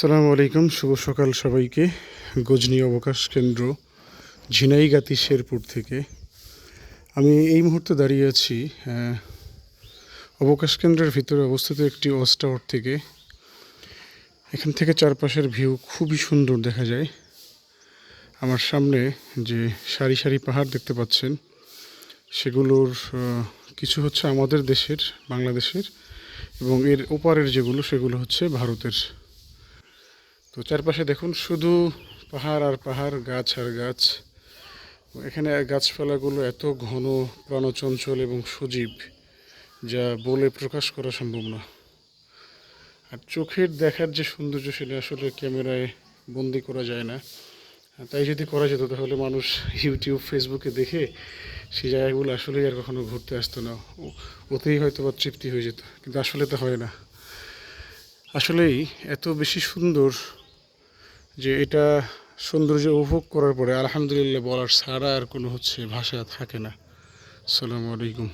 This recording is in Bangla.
আসসালামু আলাইকুম, শুভ সকাল সবাইকে। গজনি অবকাশ কেন্দ্র, ঝিনাইগাতি শেরপুর থেকে। আমি এই মুহূর্তে দাঁড়িয়ে আছি অবকাশ কেন্দ্রের ভিতরে অবস্থিত একটি ওয়াচ টাওয়ার থেকে। এখান থেকে চারপাশের ভিউ খুবই সুন্দর দেখা যায়। আমার সামনে যে সারি সারি পাহাড় দেখতে পাচ্ছেন, সেগুলোর কিছু হচ্ছে আমাদের দেশের, বাংলাদেশের, এবং এর ওপারের যেগুলো, সেগুলো হচ্ছে ভারতের। তো চারপাশে দেখুন শুধু পাহাড় আর পাহাড়, গাছ আর গাছ। এখানে গাছপালাগুলো এত ঘন, প্রাণচঞ্চল এবং সজীব, যা বলে প্রকাশ করা সম্ভব না। আর চোখের দেখার যে সৌন্দর্য, সেটা আসলে ক্যামেরায় বন্দি করা যায় না। তাই যদি করা যেত, তাহলে মানুষ ইউটিউব, ফেসবুকে দেখে সেই জায়গাগুলো আসলেই আর কখনো ঘুরতে আসতো না। ওতেই হয়তো বা তৃপ্তি হয়ে যেত, কিন্তু আসলে তো হয় না। আসলেই এত বেশি সুন্দর যে এটা সৌন্দর্য উপভোগ করার পরে আলহামদুলিল্লাহ বলার ছাড়া আর কোনো হচ্ছে ভাষা থাকে না। আসসালামু আলাইকুম।